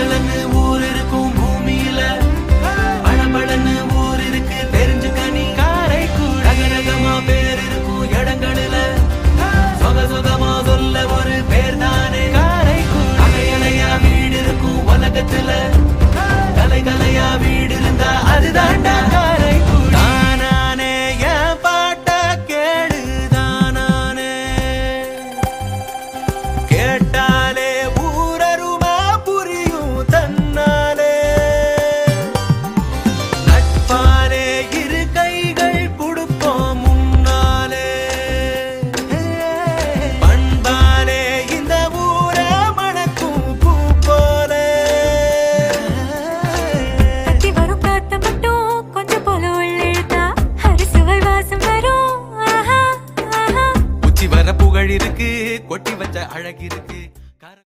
பளபளன்னு ஊர் இருக்கும் பூமியில. பளபளன்னு ஊர் இருக்கு தெரிஞ்சு கனி காரை கூட பேர் இருக்கும் இடங்களில. சொக சொகமா சொல்ல ஒரு பேர் இருக்கு கொட்டி வச்ச அழகிருக்கு